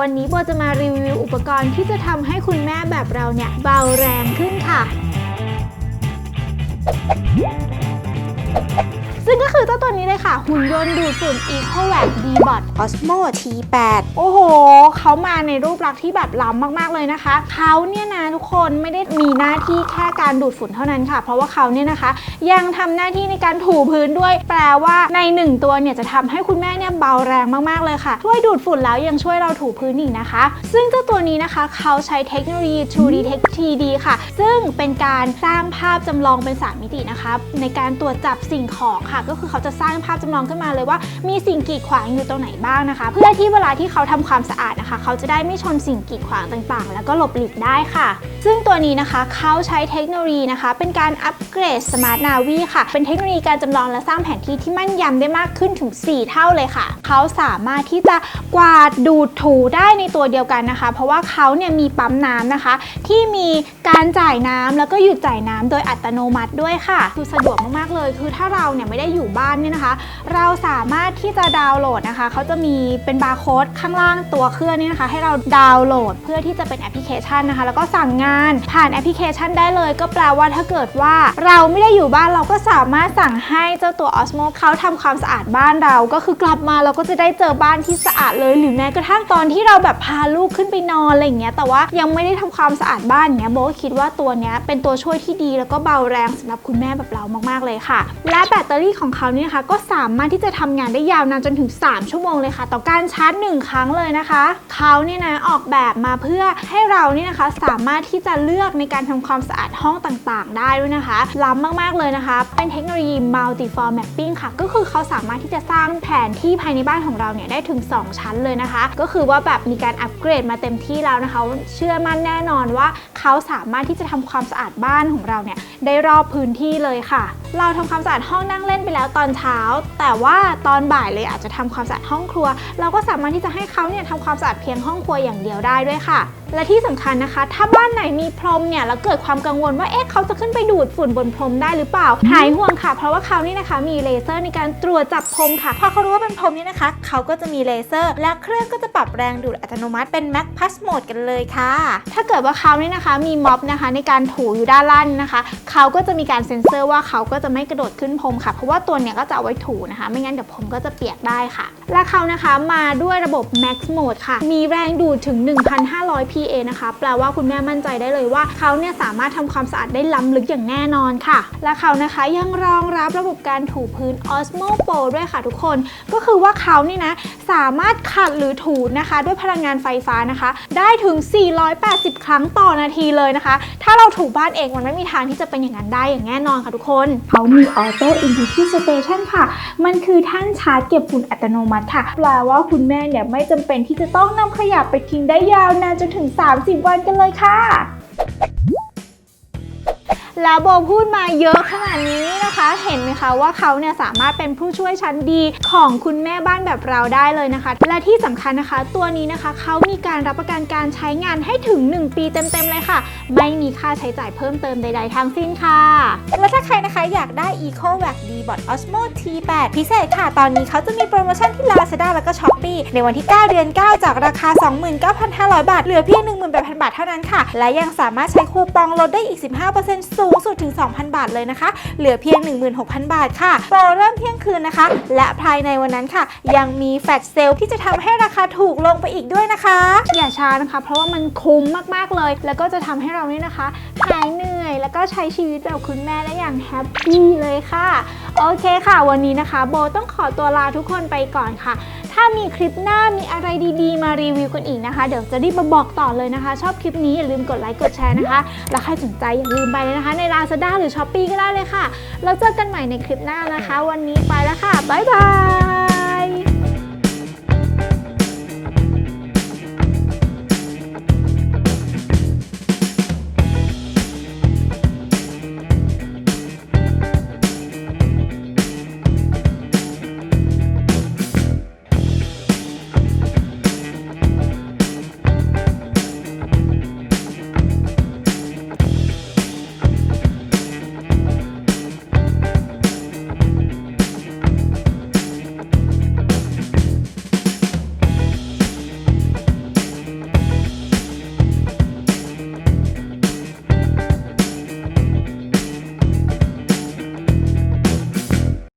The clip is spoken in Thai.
วันนี้โบจะมารีวิวอุปกรณ์ที่จะทำให้คุณแม่แบบเราเนี่ยเบาแรงขึ้นค่ะ คือเจ้าตัวนี้เลยค่ะ หุ่นยนต์ดูดฝุ่น EcoVac D-Bot Osmo T8 โอ้โห เขามาในรูปลักษณ์ที่แบบล้ำมากๆเลยนะคะ เขาเนี่ยนะทุกคนไม่ได้มีหน้าที่แค่การดูดฝุ่นเท่านั้นค่ะ เพราะว่าเขาเนี่ยนะคะ ยังทำหน้าที่ในการถูพื้นด้วย แปลว่าในหนึ่งตัวเนี่ยจะทำให้คุณแม่เนี่ยเบาแรงมากๆเลยค่ะ ช่วยดูดฝุ่นแล้วยังช่วยเราถูพื้นอีกนะคะ ซึ่งเจ้าตัวนี้นะคะ เขาใช้เทคโนโลยี True Detect 3D ค่ะ ซึ่งเป็นการสร้างภาพจำลองเป็น3มิตินะคะในการตรวจจับสิ่งของค่ะก็คือเขาจะสร้างภาพจำลองขึ้นมาเลยว่า มีสิ่งกีดขวางอยู่ตรงไหนบ้างนะคะ เพื่อที่เวลาที่เขาทำความสะอาดนะคะ เขาจะได้ไม่ชนสิ่งกีดขวางต่างๆ แล้วก็หลบหลีกได้ค่ะ ซึ่งตัวนี้นะคะเขาใช้เทคโนโลยีนะคะ เป็นการอัปเกรดสมาร์ทนาวีค่ะ เป็นเทคโนโลยีการจำลองและสร้างแผนที่ที่มั่นยำได้มากขึ้นถึง 4 เท่าเลยค่ะ เขาสามารถที่จะกวาดดูดถูได้ในตัวเดียวกันนะคะ เพราะว่าเขาเนี่ยมีปั๊มน้ำนะคะ ที่มีการจ่ายน้ำแล้วก็หยุดจ่ายน้ำโดยอัตโนมัติด้วยค่ะ คือสะดวกมากๆเลย คือถ้าเราเนี่ยไม่ได้อยู่บ้านเนี่ยนะคะ เราสามารถที่จะดาวน์โหลดนะคะเขาจะมีเป็นบาร์โค้ดข้างล่างตัวเครื่องนี่นะคะ ให้เราดาวน์โหลดเพื่อที่จะเป็นแอปพลิเคชันนะคะ แล้วก็สั่งงานผ่านแอปพลิเคชันได้เลย ก็แปลว่าถ้าเกิดว่าเราไม่ได้อยู่บ้านเราก็สามารถสั่งให้เจ้าตัว Osmo เขาทำความสะอาดบ้านเรา ก็คือกลับมาเราก็จะได้เจอบ้านที่สะอาดเลย หรือแม้กระทั่งตอนที่เราแบบพาลูกขึ้นไปนอนอะไรอย่างเงี้ยแต่ว่ายังไม่ได้ทำความสะอาดบ้านอย่างเงี้ยโบก็คิดว่าตัวเนี้ยเป็นตัวช่วยที่ดีแล้วก็เบาแรงสำหรับคุณแม่แบบเรามากๆเลยค่ะ และแบตเตอรี่ของเขาเนี่ยนะคะก็สามารถที่จะทำงานได้ยาวนานจนถึง 3 ชั่วโมงเลยค่ะ ต่อการชาร์จ 1 ครั้งเลยนะคะ เขาเนี่ยนะออกแบบมาเพื่อให้เราเนี่ยนะคะสามารถที่จะเลือกในการทำความสะอาดห้องต่างๆ ได้ด้วยนะคะ ล้ำมากๆเลยนะคะ เป็นเทคโนโลยี multi-form mapping ค่ะ ก็คือเขาสามารถที่จะสร้างแผนที่ภายในบ้านของเราเนี่ยได้ถึง 2 ชั้นเลยนะคะ ก็คือว่าแบบมีการอัปเกรดมาเต็มที่แล้วนะคะ เชื่อมั่นแน่นอนว่าเขาสามารถที่จะทำความสะอาดบ้านของเราเนี่ย ได้รอบพื้นที่เลยค่ะ เราทำความสะอาดห้องนั่งเล่นไปแล้วตอนเช้า แต่ว่าตอนบ่ายเลยอาจจะทำความสะอาดห้องครัว เราก็สามารถที่จะให้เขาเนี่ยทำความสะอาดเพียงห้องครัวอย่างเดียวได้ด้วยค่ะ และที่สำคัญนะคะ ถ้าบ้านไหนมีพรมเนี่ยแล้วเกิดความกังวลว่าเอ๊ะเขาจะขึ้นไปดูดฝุ่นบนพรมได้หรือเปล่าหายห่วงค่ะ เพราะว่าเขานี่นะคะมีเลเซอร์ในการตรวจจับพรมค่ะพอเขารู้ว่าเป็นพรมนี่นะคะ เขาก็จะมีเลเซอร์ และเครื่องก็จะปรับแรงดูดอัตโนมัติเป็น Max Plus Mode กันเลยค่ะ ถ้าเกิดว่าเขานี่นะคะมีม็อบนะคะในการถูอยู่ด้านล่างนะคะเขาก็จะมีการเซ็นเซอร์ว่าเขาก็จะไม่กระโดดขึ้นพรมค่ะ เพราะว่าตัวเนี้ยก็จะเอาไว้ถูนะคะ ไม่งั้นเดี๋ยวพรมก็จะเปียกได้ค่ะ และเขานะคะมาด้วยระบบ Max Mode ค่ะ มีแรงดูดถึง 1,500 PA นะคะ แปลว่าคุณแม่มั่นใจได้เลยว่าเขาเนี่ยสามารถทำความสะอาดได้ล้ำลึกอย่างแน่นอนค่ะ และเขานะคะยังรองรับระบบการถูพื้น Osmo Pro ด้วยค่ะทุกคน ก็คือว่าเขานี่นะสามารถขัดหรือถูนะคะ ด้วยพลังงานไฟฟ้านะคะ ได้ถึง 480 ครั้งต่อนาทีเลยนะคะ ถ้าเราถูบ้านเองมันไม่มีทางที่จะเป็นอย่างนั้นได้อย่างแน่นอนค่ะทุกคนเขามี Auto Infinity Station ค่ะ มันคือท่านชาร์จเก็บฝุ่นอัตโนมัติค่ะแปลว่าคุณแม่เนี่ยไม่จำเป็นที่จะต้องนำขยะไปทิ้งได้ยาวนานจนถึง 30 วันกันเลยค่ะ แล้วโบพูดมาเยอะขนาดนี้นะคะ เห็นไหมคะว่าเขาเนี่ยสามารถเป็นผู้ช่วยชั้นดีของคุณแม่บ้านแบบเราได้เลยนะคะ และที่สำคัญนะคะ ตัวนี้นะคะเขามีการรับประกันการใช้งานให้ถึง 1 ปีเต็มๆเลยค่ะ ไม่มีค่าใช้จ่ายเพิ่มเติมใดๆทั้งสิ้นค่ะ และถ้าใครนะคะอยากได้ EcoVac D-Bot Osmo T8 พิเศษค่ะ ตอนนี้เขาจะมีโปรโมชั่นที่ Lazada แล้วก็ Shopee ในวันที่ 9 เดือน 9 จากราคา 29,500 บาท เหลือเพียง 18,000 บาทเท่านั้นค่ะ และยังสามารถใช้คูปองลดได้อีก 15%สูงสุดถึง 2,000 บาทเลยนะคะ เหลือเพียง 16,000 บาทค่ะ โปรเริ่มเที่ยงคืนนะคะ และภายในวันนั้นค่ะ ยังมีแฟลชเซลที่จะทำให้ราคาถูกลงไปอีกด้วยนะคะ อย่าช้านะคะ เพราะว่ามันคุ้มมากๆเลย แล้วก็จะทำให้เราเนี่ยนะคะหายเหนื่อยแล้วก็ใช้ชีวิตแบบคุณแม่ได้อย่างแฮปปี้เลยค่ะ โอเคค่ะ วันนี้นะคะ โบต้องขอตัวลาทุกคนไปก่อนค่ะ ถ้ามีคลิปหน้ามีอะไรดีๆ มารีวิวกันอีกนะคะ เดี๋ยวจะรีบมาบอกต่อเลยนะคะ ชอบคลิปนี้อย่าลืมกดไลค์กดแชร์นะคะ แล้วใครสนใจอย่าลืมไปเลยนะคะ ใน Lazada หรือ Shopee ก็ได้เลยค่ะ แล้วเจอกันใหม่ในคลิปหน้านะคะ วันนี้ไปแล้วค่ะบ๊ายบาย